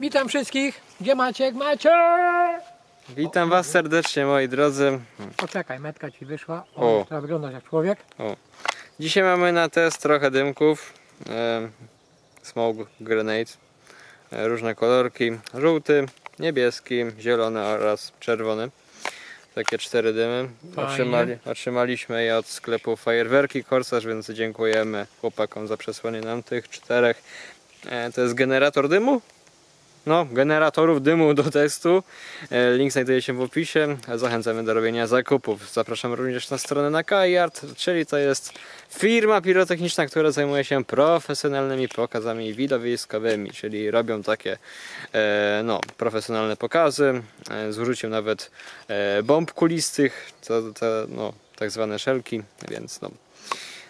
Witam wszystkich. Gdzie Maciek? Maciek! Witam Was serdecznie moi drodzy. Poczekaj, metka ci wyszła. O. O, teraz wyglądasz jak człowiek. Dzisiaj mamy na test trochę dymków. E, smoke grenade. E, różne kolorki. Żółty, niebieski, zielony oraz czerwony. Takie cztery dymy. Fajnie. Otrzymali, otrzymaliśmy je od sklepu Fajerwerki Korsarz, więc dziękujemy chłopakom za przesłanie nam tych czterech. E, to jest generator dymu. No, generatorów dymu do testu. E, Link znajduje się w opisie. Zachęcamy do robienia zakupów. Zapraszam również na stronę na Kajart, czyli to jest firma pirotechniczna, która zajmuje się profesjonalnymi pokazami widowiskowymi, czyli robią takie e, no, profesjonalne pokazy e, z użyciem nawet bomb kulistych, to, to, no, tak zwane szelki, więc no,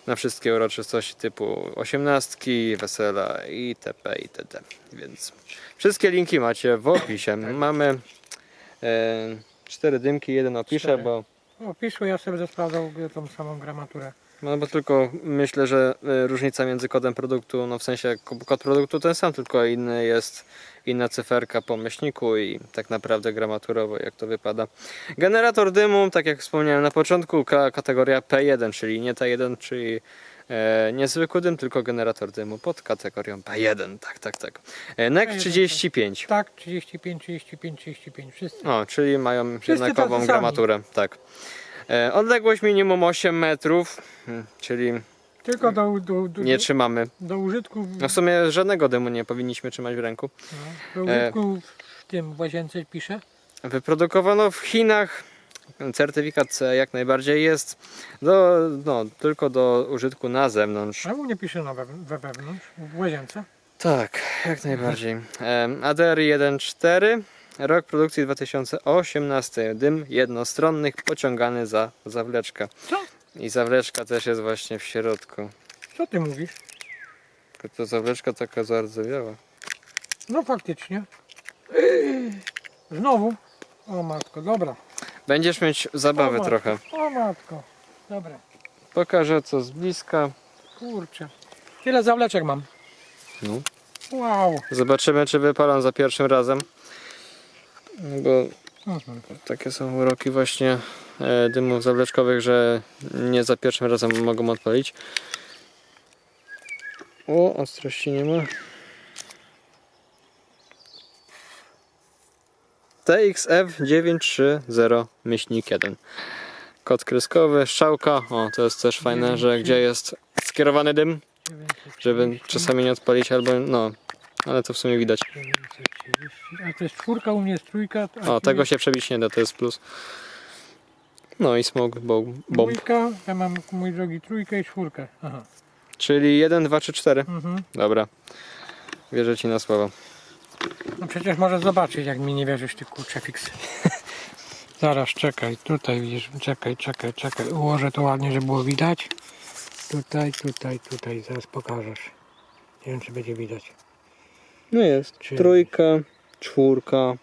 na wszystkie uroczystości typu osiemnastki, wesela itp. itd. Więc wszystkie linki macie w opisie. Mamy e, cztery dymki, jeden opiszę, Cztery. bo O, piszło, ja sobie sprawdzał tą samą gramaturę. No bo tylko myślę, że e, różnica między kodem produktu, no w sensie ko- kod produktu ten sam, tylko inny jest inna cyferka po myślniku i tak naprawdę gramaturowo jak to wypada. Generator dymu, tak jak wspomniałem na początku, ka- kategoria P1, czyli nie T1, czyli e, niezwykły dym, tylko generator dymu pod kategorią P1, tak, tak, tak. E, NEC P1, 35. Tak, 35, 35, 35, wszyscy. O, czyli mają Wszyscy jednakową gramaturę, tak. E, odległość minimum 8 metrów, hmm, czyli Tylko do, do, do, nie trzymamy. do użytku, No w sumie żadnego dymu nie powinniśmy trzymać w ręku. no, do użytku w tym w łazience pisze. Wyprodukowano w Chinach. Certyfikat C jak najbardziej jest. Do, no, tylko do użytku na zewnątrz. Czemu nie pisze na we, we wewnątrz, w łazience? Tak, jak najbardziej. Em, ADR 1.4. Rok produkcji 2018. Dym jednostronnych pociągany za zawleczkę. Co? I zawleczka też jest właśnie w środku. Co ty mówisz? Tylko to zawleczka taka zardzewiała. No faktycznie. Znowu. O matko, dobra. Będziesz mieć zabawy O, trochę. O matko. Dobra. Pokażę co z bliska. Kurczę. Tyle zawleczek mam. No. Wow. Zobaczymy, czy wypalam za pierwszym razem. Bo takie są uroki właśnie e, dymów zawleczkowych, że nie za pierwszym razem mogą odpalić. O, ostrości nie ma. TXF 930 myślnik 1. Kod kreskowy, strzałka. O, to jest też fajne, że gdzie jest skierowany dym, żeby 930, czasami nie odpalić albo no, ale to w sumie widać. 930. A to jest czwórka, u mnie jest trójka. O, tego się przebić nie da, to jest plus. No i smog bomb. Trójka, ja mam mój drogi trójkę i czwórkę. Aha. Czyli 1, 2, 3, 4. Mhm. Dobra. Wierzę ci na słowo. No przecież możesz zobaczyć, jak mi nie wierzysz, ty kurczę fiks. Zaraz, czekaj, tutaj widzisz, czekaj, czekaj, czekaj. Ułożę to ładnie, żeby było widać. Tutaj, tutaj, tutaj, zaraz pokażesz. Nie wiem, czy będzie widać. No jest. Czyli- Trójka, czwórka,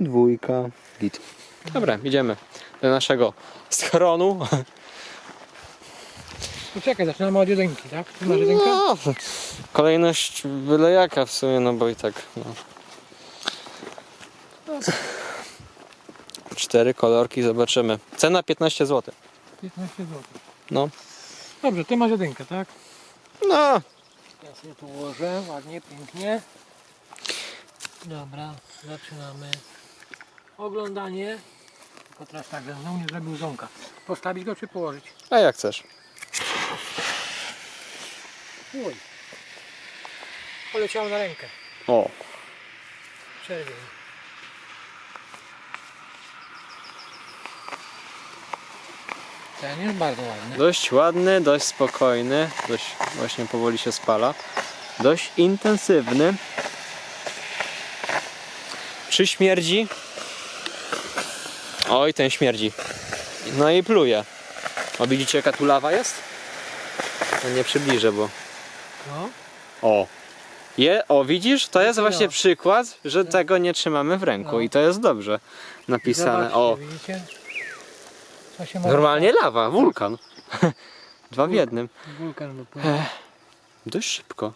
dwójka. Git. Dobra, idziemy do naszego schronu. To czekaj, zaczynamy od jedynki, tak? Ty masz jedynkę? No, kolejność byle jaka w sumie, no bo i tak. No. Cztery kolorki, zobaczymy. Cena 15 zł. 15 zł. No. Dobrze, ty masz jedynkę, tak? No, Ja sobie tu ułożę, ładnie, pięknie. Dobra, zaczynamy. Oglądanie. Tylko teraz tak, żebym znowu nie zrobił ząka. Postawić go czy położyć? a jak chcesz. Uj. Poleciał na rękę. O. Czerwień. Ten jest bardzo ładny. Dość ładny, dość spokojny, dość właśnie powoli się spala. Dość intensywny. Czy śmierdzi? Oj, ten śmierdzi. No i pluje. O, widzicie jaka tu lawa jest? No nie przybliżę, bo... No. O! Je, o, widzisz? To jest No. właśnie przykład, że tego nie trzymamy w ręku No. i to jest dobrze napisane. Zobaczcie, O, widzicie? Co się może normalnie lawa, wulkan. Dwa w jednym. Wulkan. Dość szybko.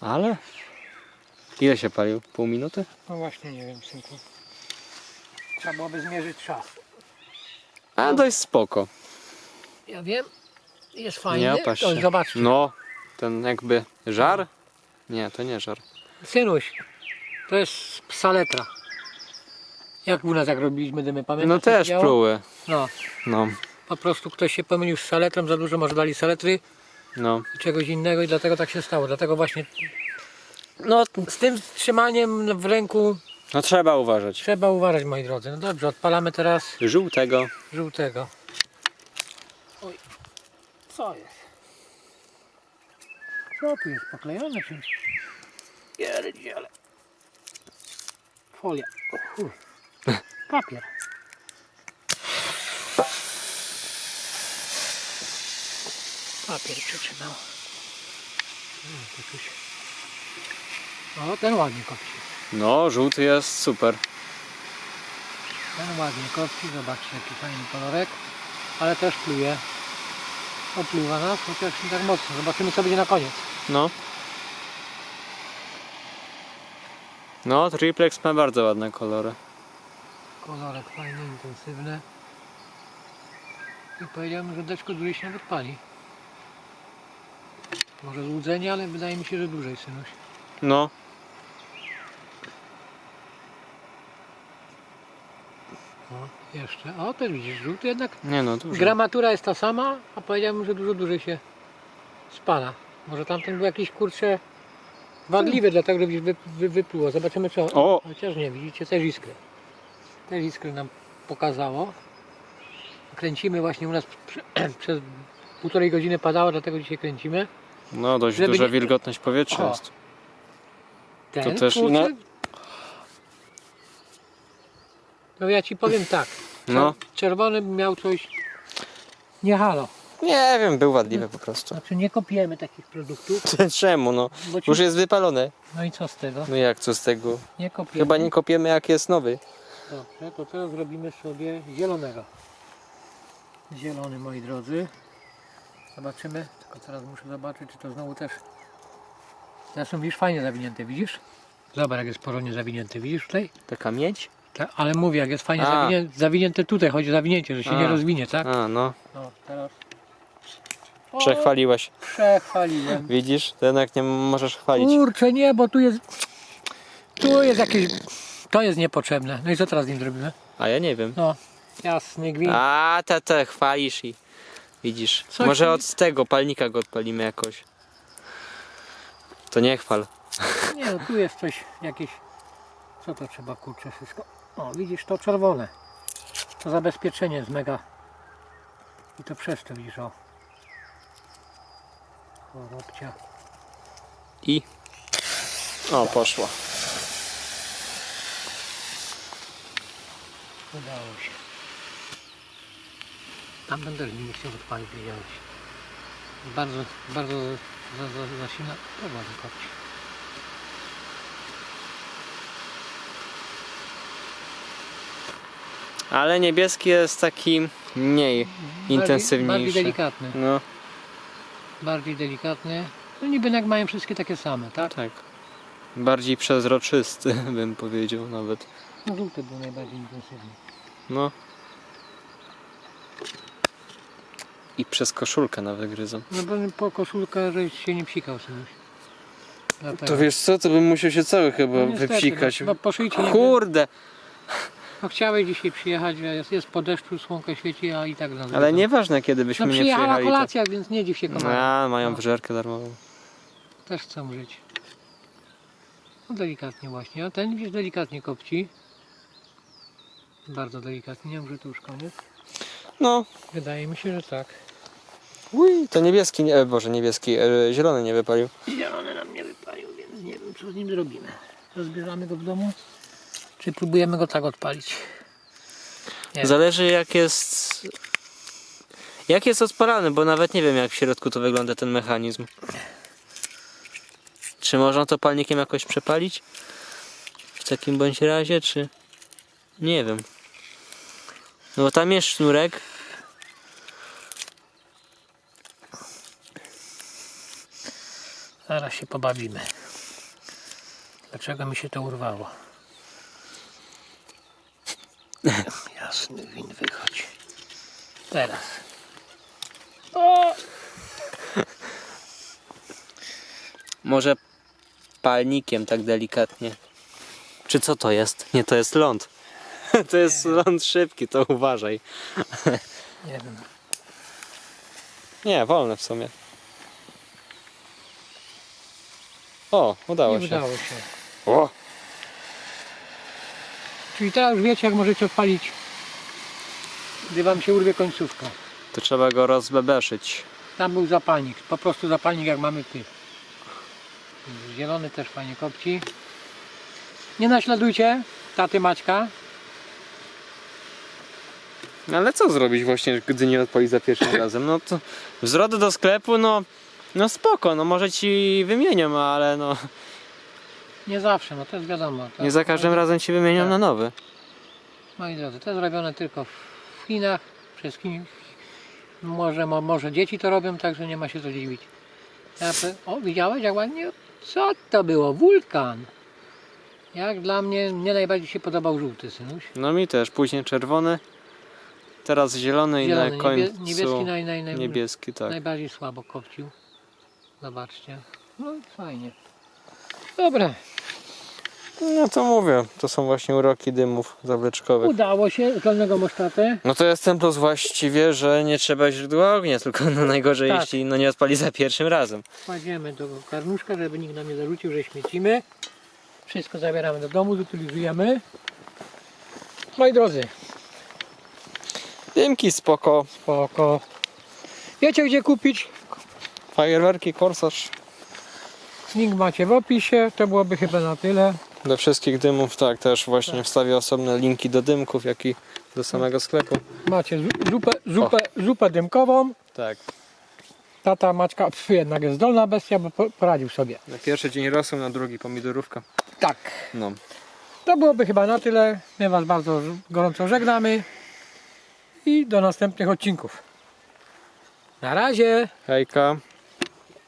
Ale Ile się palił? Pół minuty? No właśnie nie wiem, synku. Trzeba byłoby zmierzyć czas. A dość spoko. Ja wiem. Jest Nie opatrz To się. No, ten jakby żar? Nie, to nie żar. Synuś, to jest saletra. Jak u nas jak robiliśmy dymy, pamiętasz? No też działo? pruły. No, No, po prostu ktoś się pomylił z saletrą, za dużo może dali saletry no. i czegoś innego i dlatego tak się stało. Dlatego właśnie No, z tym trzymaniem w ręku no trzeba uważać. trzeba uważać, moi drodzy. No dobrze, odpalamy teraz Żółtego. żółtego. Oj, co jest? Co tu jest poklejone czymś? Pierdziele. Folia. O. Papier. Papier przetrzymał. To coś. O, ten ładnie kopci. No, żółty jest super. Ten ładnie kopci, zobaczcie jaki fajny kolorek. Ale też pluje. Opluwa nas, chociaż nie tak mocno. Zobaczymy co będzie na koniec. No. No, triplex ma bardzo ładne kolory. Kolorek fajny, intensywny. I powiedziałem, że deczko dłużej się nawet pali. Może złudzenie, ale wydaje mi się, że dłużej synuś. No, O, jeszcze. O, też widzisz, żółty jednak. nie no, dużo. Gramatura jest ta sama, a powiedziałem, że dużo dłużej się spala. Może tamten był jakiś kurczę wadliwy, dlatego że wy, wy, wypluło. Zobaczymy co. O! Chociaż nie, widzicie, też iskry. Też iskry nam pokazało. Kręcimy właśnie u nas prze, przez półtorej godziny padało, dlatego dzisiaj kręcimy. No, dość Żeby duża nie- wilgotność powietrza O. jest. Ten, To też kurczę, no- No ja ci powiem tak. No. Czerwony miał coś. Nie halo. Nie wiem, był wadliwy po prostu. Znaczy nie kopiujemy takich produktów. Czemu no? Bo ci... Już jest wypalony. No i co z tego? No jak co z tego? Nie kopiujemy. Chyba nie kopiemy jak jest nowy. Dobrze, to teraz zrobimy sobie zielonego. Zielony, moi drodzy. Zobaczymy, tylko teraz muszę zobaczyć, czy to znowu też... Zresztą widzisz, fajnie zawinięte, widzisz? Zobacz, jak jest porządnie zawinięte, widzisz tutaj? Taka miedź? Tak, ale mówię, jak jest fajnie A. zawinięte, zawinięte tutaj, chodzi o zawinięcie, że się A. nie rozwinie, tak? A, no. No, teraz... O, Przechwaliłeś. Przechwaliłem. Widzisz? To jednak nie możesz chwalić. Kurczę, nie, bo tu jest... Tu jest jakieś... To jest niepotrzebne. No i co teraz z nim zrobimy? A ja nie wiem. No, jasny gwint. A, te, te, chwalisz i widzisz. Coś Może mi- od tego palnika go odpalimy jakoś. To nie chwal. Nie no, tu jest coś jakieś. Co to trzeba kurczę wszystko? O, widzisz to czerwone. To zabezpieczenie jest mega. I to przez to widzisz, o. Chorobcia. I. O, poszło. Udało się. Tamten też nie chciał odpalić, wiedziałeś. Bardzo, bardzo za, za, za silna. Kopci. Ale niebieski jest taki mniej Bardziej intensywniejszy. delikatny. No, Bardziej delikatny. No niby jak mają wszystkie takie same, tak? tak. Bardziej przezroczysty, bym powiedział nawet. No żółty był najbardziej intensywny. No. I przez koszulkę nawet gryzą. No bo po koszulkę, żeś się nie psikał. Dlatego. To wiesz co, to bym musiał się cały chyba No niestety, wypsikać. No, po szyjcie nie Kurde, no, chciałeś dzisiaj przyjechać, że jest, jest po deszczu, słonko świeci, a i tak nas ale nieważne kiedy No byśmy nie przyjechała przyjechali. To... kolacja, więc nie dziw się komary. A, mają No. wyżerkę darmową. Też chcą żyć. No delikatnie właśnie, a ten widzisz delikatnie kopci. Bardzo delikatnie, nie wiem, że to już koniec. No, Wydaje mi się, że tak. Ui, to niebieski, nie, e, boże niebieski, e, zielony nie wypalił. Zielony nam nie wypalił, więc nie wiem, co z nim zrobimy. Rozbierzamy go w domu, czy próbujemy go tak odpalić? Nie. Zależy jak jest... Jak jest odpalany, bo nawet nie wiem jak w środku to wygląda ten mechanizm. Czy można to palnikiem jakoś przepalić? W takim bądź razie, czy... Nie wiem. No tam jest sznurek. Zaraz się pobawimy. Dlaczego Dlaczego mi się to urwało? Jasny win wychodzi. Teraz. O! Może palnikiem tak delikatnie. Czy co to jest? Nie, to jest ląd. To jest ląd szybki, to uważaj. Nie wiem. Nie, wolne w sumie. O, udało Nie się. udało się. O, Czyli teraz już wiecie, jak możecie odpalić, gdy wam się urwie końcówka. to trzeba go rozbebeszyć. Tam był zapalnik, po prostu zapalnik jak mamy ty. Zielony też fajnie kopci. Nie naśladujcie taty Maćka. No Ale co zrobić właśnie, gdy nie odpali za pierwszym razem? No to wzrody do sklepu, no, no spoko, no może ci wymienią, ale no Nie zawsze, no to jest wiadomo. To, nie za każdym razem ci wymienią Tak. na nowy. Moi drodzy, to jest robione tylko w Chinach, przez Chin. Może, mo, może dzieci to robią, także nie ma się co dziwić. Ja pe- O, widziałeś jak ładnie? Co to było? Wulkan. Jak dla mnie, mnie najbardziej się podobał żółty, synuś. No mi też, później czerwony, teraz zielony, i Zielony, na niebie, końcu niebieski naj, naj, naj, niebieski, tak. najbardziej słabo kopcił. Zobaczcie. No fajnie. Dobra, No to mówię, to są właśnie uroki dymów zawleczkowych. udało się, zdolnego mosztatę. No to jest ten plus właściwie, że nie trzeba źródła ognia, tylko no najgorzej Tak. jeśli no nie odpali za pierwszym razem. Kładziemy do karnuszka, żeby nikt nam nie zarzucił, że śmiecimy. Wszystko zabieramy do domu, zutylizujemy. Moi drodzy, Dymki spoko, spoko. Wiecie gdzie kupić? fajerwerki, korsarz. Link macie w opisie, to byłoby chyba na tyle. Do wszystkich dymów, tak, też właśnie Tak. wstawię osobne linki do dymków, jak i do samego sklepu. Macie zu- zupę, zupę, zupę dymkową. Tak. Tata Maćka pf, jednak jest zdolna bestia, bo po- poradził sobie. Na pierwszy dzień rosół, na drugi pomidorówka. Tak. No. To byłoby chyba na tyle. My Was bardzo gorąco żegnamy. I do następnych odcinków. Na razie. Hejka.